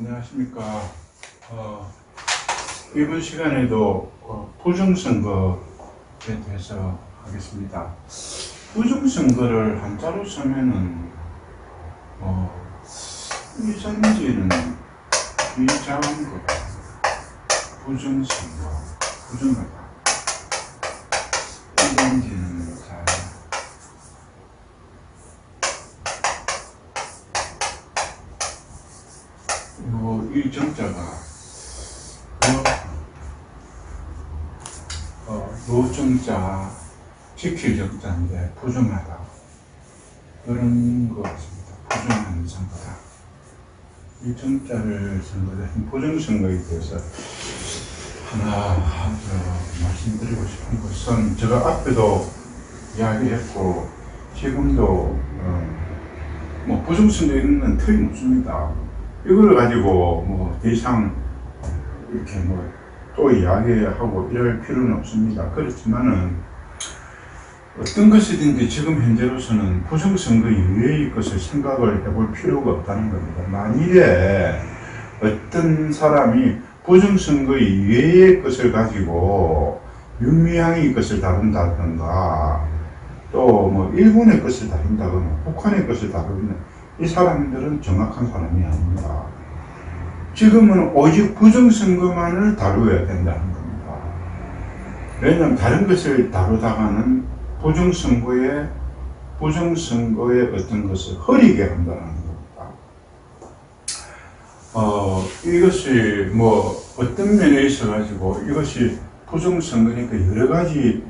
안녕하십니까. 어, 이번 시간에도 어, 부정선거에 대해서 하겠습니다. 부정선거를 한자로 쓰면은 어, 이전지는 비자언거, 부정선거, 부정하다. 이전지는 잘 요, 이 정자가 요, 어, 노정자 지킬 정자인데 부정하다 그런 것 같습니다. 부정하는 선거다. 이 정자를 선거대 부정선거에 대해서 하나 저, 말씀드리고 싶은 것은 제가 앞에도 이야기했고 지금도 어, 뭐 부정선거 이런 건 틀림없습니다. 이걸 가지고 뭐더 이상 이렇게 뭐 또 이야기하고 이럴 필요는 없습니다. 그렇지만은 어떤 것이든지 지금 현재로서는 부정선거 이외의 것을 생각을 해볼 필요가 없다는 겁니다. 만일에 어떤 사람이 부정선거 이외의 것을 가지고 윤미향의 것을 다룬다든가 또 뭐 일본의 것을 다룬다거나 북한의 것을 다루는 이 사람들은 정확한 사람이 아닙니다. 지금은 오직 부정선거만을 다루어야 된다는 겁니다. 왜냐하면 다른 것을 다루다가는 부정선거에 부정선거의 어떤 것을 허리게 한다는 겁니다. 어, 이것이 뭐 어떤 면에 있어 가지고 이것이 부정선거니까 여러 가지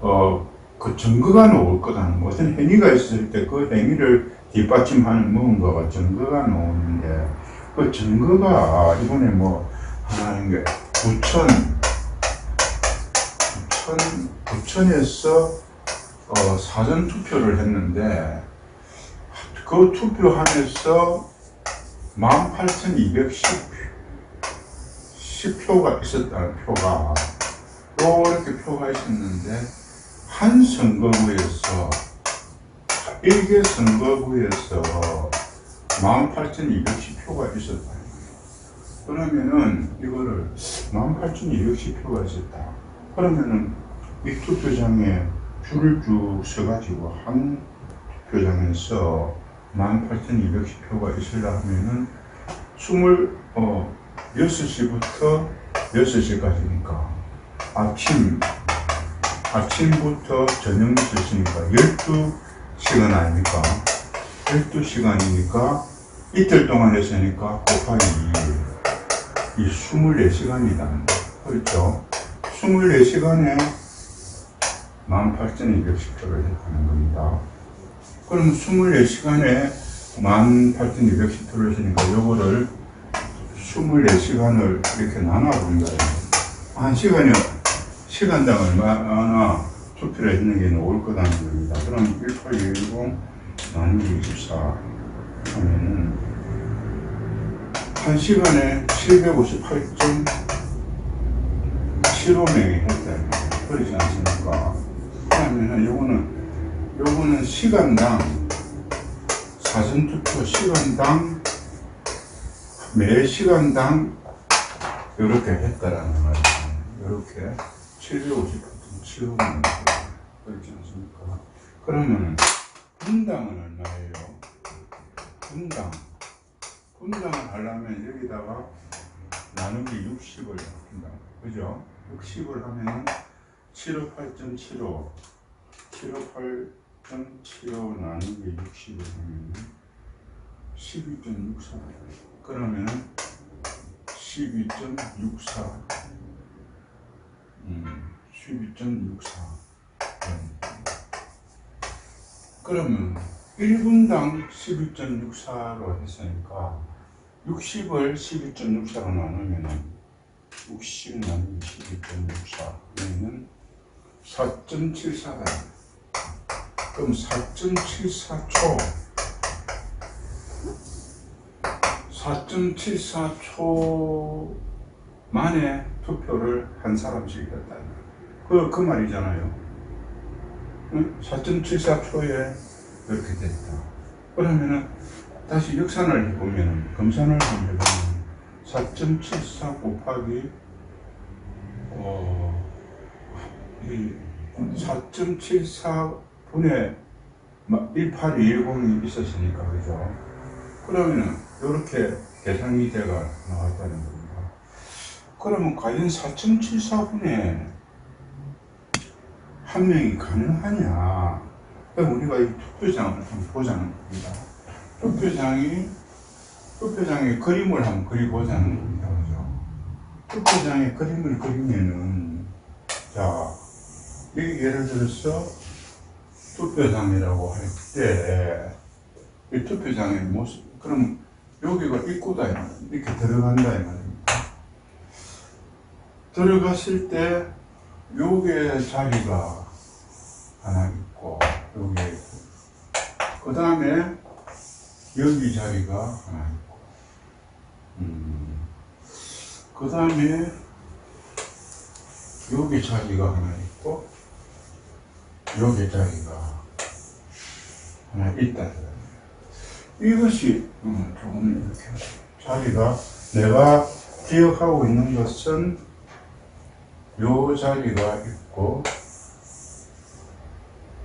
어, 그 증거가 나올 거다는 거. 어떤 행위가 있을 때 그 행위를 뒷받침하는 무언가가 증거가 나오는데 그 증거가 이번에 뭐 하나인 게 부천 부천 부천에서 어, 사전 투표를 했는데 그 투표함에서 18,210 10표가 있었다는 표가 이렇게 표가 있었는데 한 선거구에서 일개 선거구에서 18,210표가 있었다. 그러면은 이거를 18,210표가 있었다. 그러면은 이 투표장에 줄을 쭉 서가지고 한 투표장에서 18,210표가 있으려면은 20, 어, 6시부터 6시까지니까 아침, 아침부터 저녁 6시니까 12시간 아닙니까? 12시간이니까 이틀 동안 했으니까 곱하기 2. 이 24시간이다. 그렇죠? 24시간에 18,210표를 했다는 겁니다. 그럼 24시간에 18,210표를 했으니까 요거를 24시간을 이렇게 나눠본다. 한 시간이, 시간당 얼마나 투표를 했는 게 나올 거다는 겁니다. 그럼 1810 나누기 24 하면은 한 시간에 758.75명이 했다. 그러지 않습니까? 그러면은 요거는 요거는 시간당 사전투표 시간당 매 시간당 이렇게 했다라는 말이에요. 이렇게 750.75명 그렇지 않습니까? 그러면 분당은 얼마예요? 분당 분당을 하려면 여기다가 나누기 60을 한다. 그죠? 60을 하면은 758.75 758.75 나누기 60을 하면은 12.64 그러면은 12.64 음, 12.64 그러면 1분당 12.64로 했으니까 60을 12.64로 나누면은 60 나누기 12.64는 4.74다. 그럼 4.74초 4.74초 만에 투표를 한 사람씩 했다. 그, 그 말이잖아요. 4.74초에 이렇게 됐다. 그러면은 다시 역산을 해보면, 검산을 해보면 4.74 곱하기 어, 이 4.74분의 1810이 있었으니까 그죠? 그러면 이렇게 계산이 돼가 나왔다는 겁니다. 그러면 과연 4.74분에 한 명이 가능하냐? 그럼 우리가 이 투표장을 한번 보자는 겁니다. 투표장이 투표장에 그림을 한번 그려보자는 겁니다. 그죠? 투표장에 그림을 그리면은 자 여기 예를 들어서 투표장이라고 할 때 이 투표장의 모습 그럼 여기가 입구다. 이렇게 들어간다 이 말입니다. 들어갔을 때 요게 자리가 하나 있고 요게 있고 그 다음에 여기 자리가 하나 있고. 음, 그 다음에 여기 자리가 하나 있고 여기 자리가 하나 있다. 이것이 음, 조금 이렇게 자리가 내가 기억하고 있는 것은 요 자리가 있고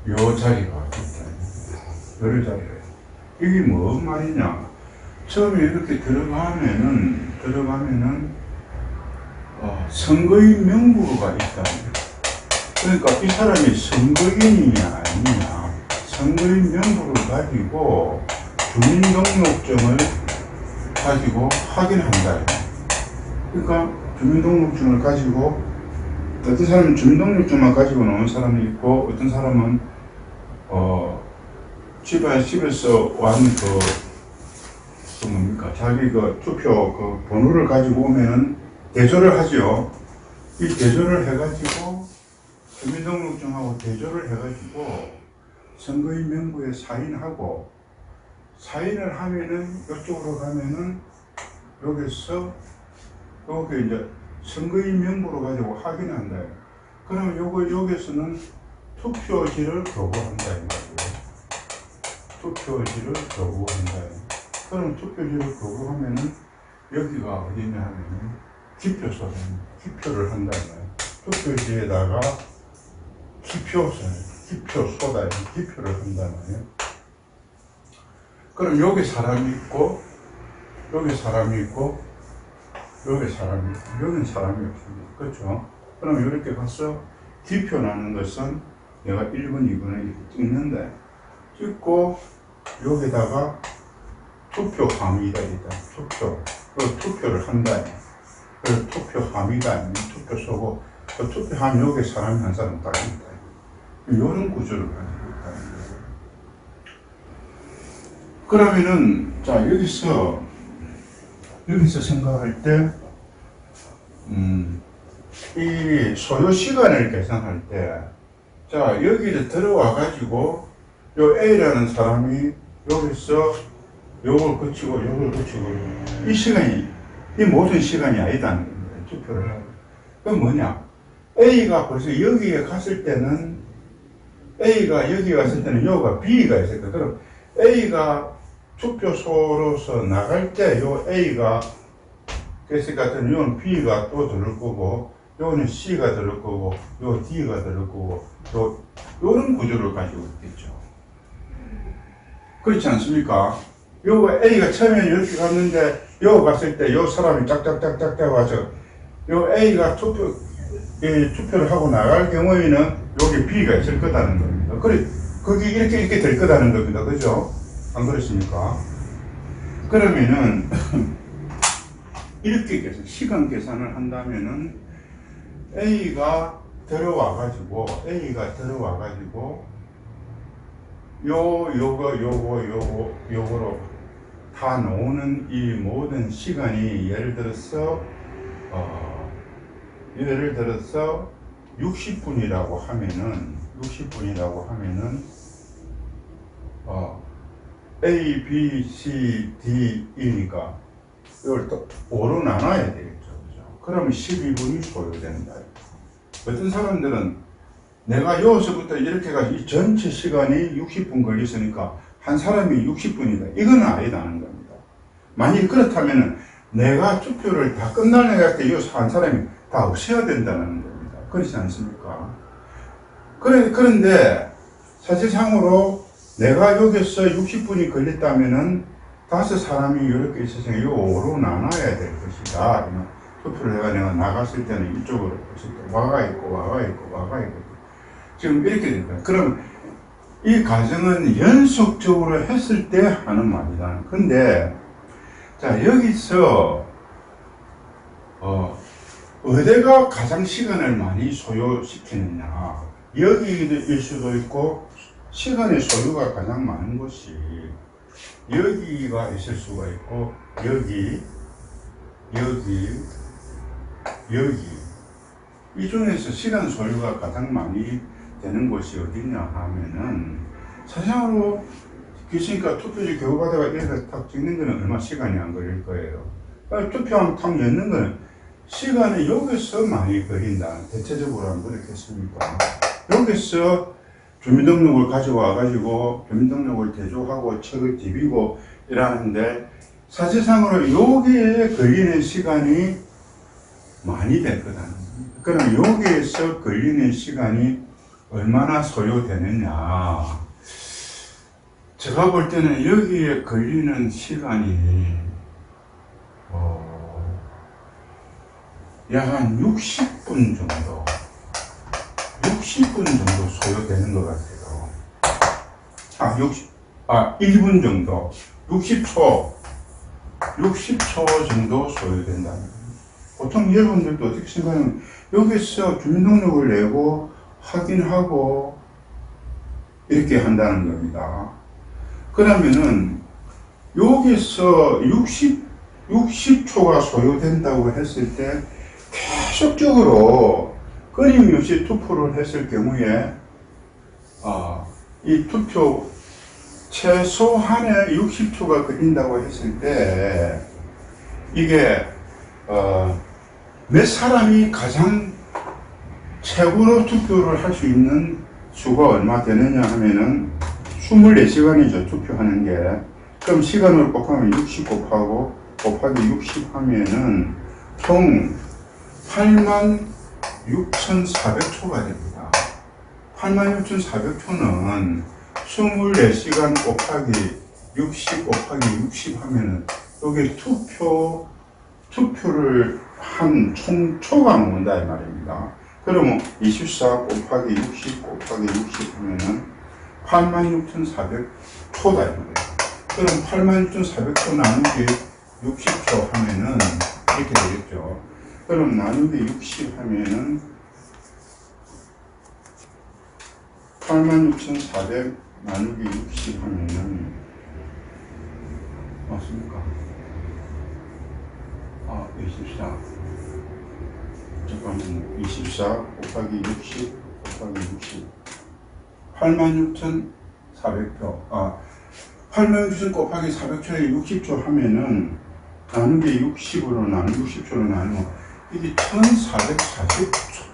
요 자리가 있다. 요 자리가. 이게 뭔 말이냐? 처음에 이렇게 들어가면은 들어가면은 어, 선거인 명부가 있다. 그러니까 이 사람이 선거인이냐 아니냐 선거인 명부를 가지고 주민등록증을 가지고 확인한다. 그러니까 주민등록증을 가지고 어떤 사람은 주민등록증만 가지고 나온 사람이 있고 어떤 사람은 어 집에 집에서 완그 그 뭡니까 자기 그 투표 그 번호를 가지고 오면은 대조를 하죠. 이 대조를 해가지고 주민등록증하고 대조를 해가지고 선거인 명부에 사인하고 사인을 하면은 이쪽으로 가면은 여기서 여기 이제 선거인 명부로 가지고 확인한다. 그러면 요거 여기서는 투표지를 교부한다 이 말이에요. 투표지를 교부한다. 그럼 투표지를 교부하면은 여기가 어디냐 하면은 기표소 기표를 한다 이 말이에요. 투표지에다가 기표소 기표소다 기표를 한다 말이에요. 그럼 여기 사람이 있고 여기 사람이 있고 여기 사람이 있고 여기는 사람이 없습니다. 그렇죠? 그럼 이렇게 가서 기표 나는 것은 내가 1번, 2번을 이렇게 찍는데 찍고 여기다가 투표 함의가 있다. 투표. 그 투표를 한다. 그 투표 함의가 아니면 투표 쏘고 그 투표 함 여기 사람이 한 사람 딱 있다. 이런 구조를 가지고 있다. 그러면은 자 여기서 여기서 생각할 때, 음, 이 소요 시간을 계산할 때, 자, 여기를 들어와 가지고, 요 A라는 사람이 여기서 요걸 거치고, 요걸 거치고, 이 시간이, 이 모든 시간이 아니다는 겁니다. 투표를. 그건 뭐냐? A가 벌써 여기에 갔을 때는, A가 여기 갔을 때는 요가 B가 있을 거야. 그럼 A가 투표소로서 나갈 때 요 A가 그랬을 것 같은 요는 B가 또 들을 거고 요는 C가 들을 거고 요 D가 들을 거고 요 요런 구조를 가지고 있겠죠. 그렇지 않습니까? 요 A가 처음에 이렇게 갔는데 요 갔을 때 요 사람이 짝짝짝짝짝 와서 요 A가 투표 이 투표를 하고 나갈 경우에는 여기 B가 있을 거다는 겁니다. 그래 그게 이렇게 이렇게 될 거다는 겁니다. 그죠? 안 그렇습니까? 그러면은 이렇게 계산, 시간 계산을 한다면은 A가 들어와 가지고 A가 들어와 가지고 요 요거 요거 요거 요거로 다 나오는 이 모든 시간이 예를 들어서 어 예를 들어서 60분이라고 하면은 60분이라고 하면은 어 A, B, C, D, E니까 이걸 또 5로 나눠야 되겠죠. 그죠? 그러면 12분이 소요된다. 어떤 사람들은 내가 여기서부터 이렇게 가서 이 전체 시간이 60분 걸렸으니까 한 사람이 60분이다. 이건 아니다는 겁니다. 만약 그렇다면 내가 투표를 다 끝나는 것 같아 이한 사람이 다 없애야 된다는 겁니다. 그렇지 않습니까? 그래, 그런데 사실상으로 내가 여기서 60분이 걸렸다면은 다섯 사람이 이렇게 있어서 이 5로 나눠야 될 것이다. 투표를 해가 내가 나갔을 때는 이쪽으로 와가 있고 와가 있고 와가 있고 지금 이렇게 된다. 그럼 이 과정은 연속적으로 했을 때 하는 말이다. 근데 자 여기서 어 어디가 가장 시간을 많이 소요시키느냐 여기일 수도 있고 시간의 소요가 가장 많은 곳이 여기가 있을 수가 있고 여기 여기 여기 이 중에서 시간 소요가 가장 많이 되는 곳이 어디냐 하면은 사실상으로 귀신니까 투표지 교부받아가 이렇게 탁 찍는 거는 얼마 시간이 안 걸릴 거예요. 투표함 탁 넣는 거는 시간이 여기서 많이 걸린다. 대체적으로 안 그렇겠습니까? 여기서 주민등록을 가져와 가지고 주민등록을 대조하고 책을 디비고 이러는데 사실상으로 여기에 걸리는 시간이 많이 될 거다. 그럼 여기에서 걸리는 시간이 얼마나 소요되느냐. 제가 볼 때는 여기에 걸리는 시간이 어, 약한 60분 정도 60분 정도 소요되는 것 같아요. 아, 60, 아, 1분 정도. 60초. 60초 정도 소요된다. 보통 여러분들도 어떻게 생각하면 여기서 주민등록을 내고 확인하고 이렇게 한다는 겁니다. 그러면은 여기서 60, 60초가 소요된다고 했을 때 계속적으로 끊임없이 투표를 했을 경우에 아, 이 투표 최소한의 60초가 걸린다고 했을 때 이게 어, 몇 사람이 가장 최고로 투표를 할 수 있는 수가 얼마 되느냐 하면은 24시간이죠 투표하는 게 그럼 시간을 곱하면 60 곱하고 곱하기 60 하면은 총 8만 6,400초가 됩니다. 86,400초는 24시간 곱하기 60 곱하기 60 하면은 여기 투표, 투표를 한 총초가 나온다 이 말입니다. 그러면 24 곱하기 60 곱하기 60 하면은 86,400초다 이 말이에요. 그럼 86,400초 나누기 60초 하면은 이렇게 되겠죠. 그럼 나누기 60 하면은 86,400 나누기 60 하면은 맞습니까? 아, 24. 잠깐만요. 24 곱하기 60 곱하기 60. 86,400표. 아, 86,000 곱하기 400초에 60초 하면은 나누기 60으로 나누 60초로 나누면 이게 1440초,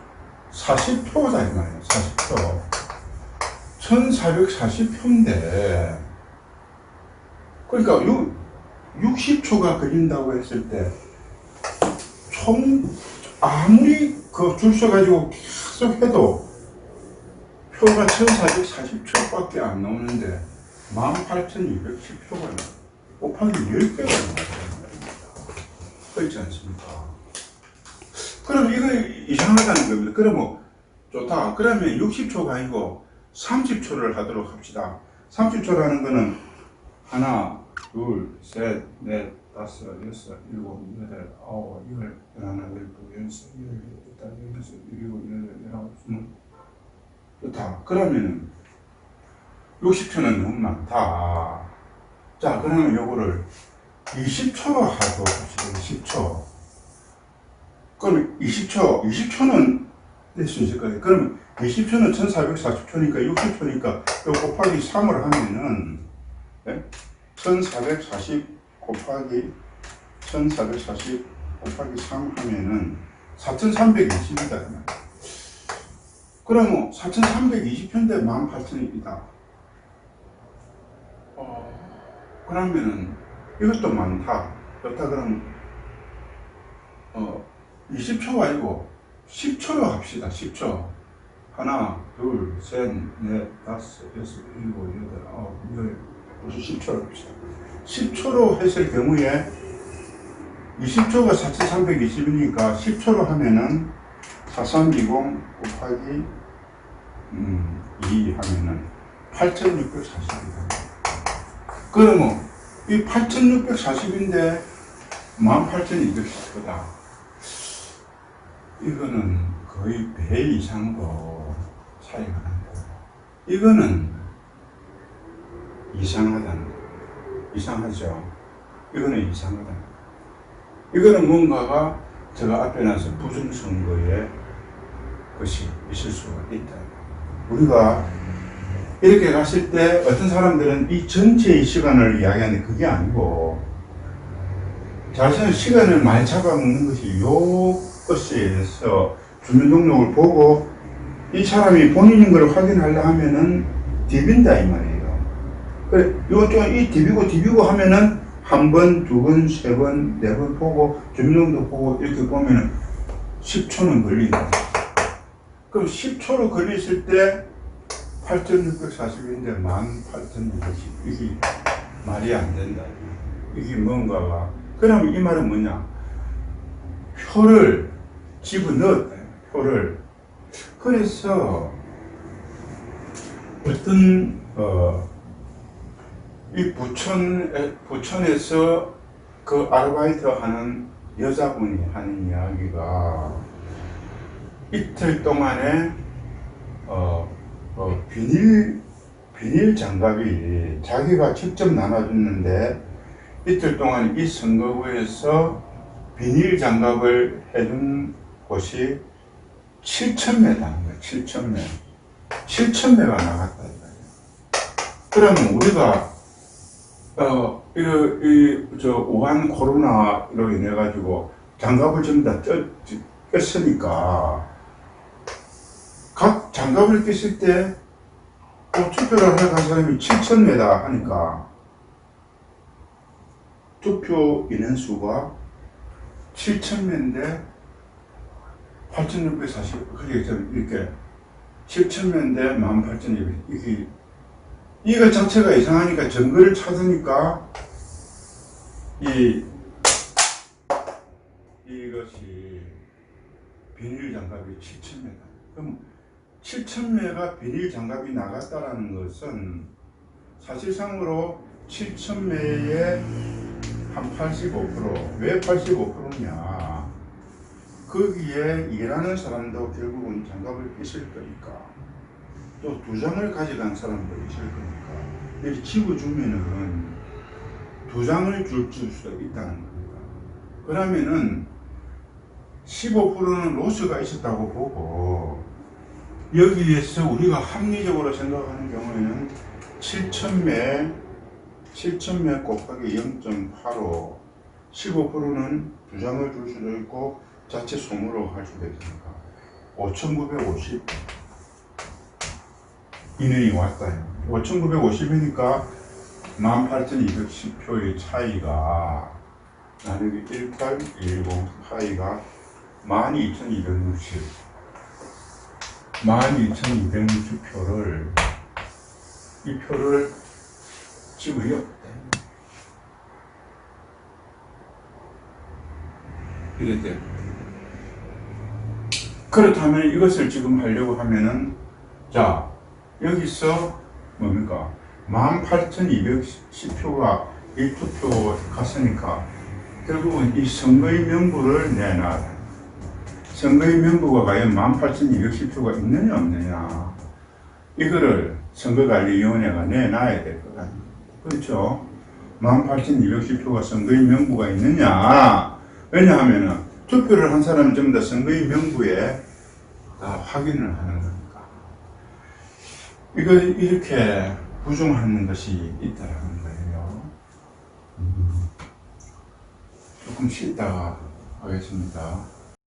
40표다 이 말이에요. 40표. 1440표인데, 그러니까 요 60초가 걸린다고 했을 때, 총, 아무리 그 줄 서가지고 계속 해도 표가 1440초밖에 안 나오는데, 18,210표가 곱하기 10배가 나와요. 그렇지 않습니까? 그럼 이거 이상하다는 겁니다. 그러면 좋다. 그러면 60초가 아니고 30초를 하도록 합시다. 30초라는 거는 하나, 둘, 셋, 넷, 다섯, 여섯, 일곱, 여덟, 아홉, 열, 열하나, 열두, 열세, 열여덟, 열여섯, 열일곱, 열여덟, 열아홉, 스물. 좋다. 그러면은 60초는 너무 많다. 자, 그러면 요거를 20초로 하도록 합시다. 20초. 그럼 20초, 20초는 낼 수 있을 거예요. 그러면 20초는 1440초니까 60초니까 요 곱하기 3을 하면은 네? 1440 곱하기 1440 곱하기 3 하면은 4320이다. 그러면 4320표인데 18,000입니다. 어, 그러면은 이것도 많다. 그렇다 그러면 20초가 아니고 10초로 합시다. 10초. 하나, 둘, 셋, 넷, 다섯, 여섯, 일곱, 여덟, 아홉, 열. 벌써 10초로 합시다. 10초로 했을 경우에 20초가 4320이니까 10초로 하면은 4320 곱하기 음, 2 하면은 8640이다. 그러면 이 8640인데 18210이다. 이거는 거의 배 이상도 차이가 난다. 이거는 이상하다는 거. 이상하죠. 이거는 이상하다. 이거는 뭔가가 제가 앞에 나서 부정선거의 것이 있을 수가 있다. 우리가 이렇게 갔을 때 어떤 사람들은 이 전체의 시간을 이야기하는데 그게 아니고 자신의 시간을 많이 잡아먹는 것이 요 것에 의해서 주민 등록을 보고 이 사람이 본인인 걸 확인하려 하면은 디빈다 이 말이에요. 그래, 요쪽 이 디비고 디비고 하면은 한 번, 두 번, 세 번, 네 번 보고 주민등록 보고 이렇게 보면은 10초는 걸린다. 그럼 10초로 걸렸을 때 8,640인데 18,610 이게 말이 안 된다. 이게 뭔가가 그럼 이 말은 뭐냐? 표를 집어넣었다. 표를 그래서 어떤 어, 이 부천 부천에서 그 아르바이트 하는 여자분이 하는 이야기가 이틀 동안에 어, 어, 비닐 비닐 장갑이 자기가 직접 나눠줬는데 이틀 동안 이 선거구에서 비닐 장갑을 해준 곳이 7,000매다 는 거야. 7,000매. 7,000매가 나갔다. 그러면 우리가 어, 이, 이, 저, 우한 코로나로 인해가지고 장갑을 전부 다 꼈, 꼈으니까, 각 장갑을 꼈을 때, 어, 투표를 하러 간 사람이 7,000매다 하니까, 투표 인원수가 7,000매인데, 8,640, 그게 좀 이렇게, 7,000매인데, 18,200, 이게 이거 자체가 이상하니까 증거를 찾으니까 이 이것이 비닐 장갑이 7,000매다. 그럼 7,000매가 비닐 장갑이 나갔다라는 것은 사실상으로 7,000매의 한 85%왜 85%냐? 거기에 일하는 사람도 결국은 장갑을 끼실 거니까. 또 두 장을 가져간 사람도 있을 거니까 이렇게 집어주면은 두 장을 줄수 있다는 겁니다. 그러면은 15%는 로스가 있었다고 보고 여기에서 우리가 합리적으로 생각하는 경우에는 7,000매 7,000매 곱하기 0.85 15%는 두 장을 줄 수도 있고 자체 손으로 할 수도 있으니까 5,950 인원이 왔어요. 5,950이니까 18,210표의 차이가 나누기 1810 차이가 12,260 12,260표를 이 표를 집어요. 이랬대요. 그렇다면 이것을 지금 하려고 하면은 자 여기서 뭡니까? 18,210표가 1투표 갔으니까 결국은 이 선거의 명부를 내놔라. 선거의 명부가 과연 18,210표가 있느냐 없느냐 이거를 선거관리위원회가 내놔야 될 것 같아요. 그렇죠? 18,210표가 선거의 명부가 있느냐 왜냐하면 투표를 한 사람은 전부 다 선거의 명부에 다 확인을 하는 거니까. 이걸 이렇게 부정하는 것이 있다라는 거예요. 음. 조금 쉬다가 하겠습니다.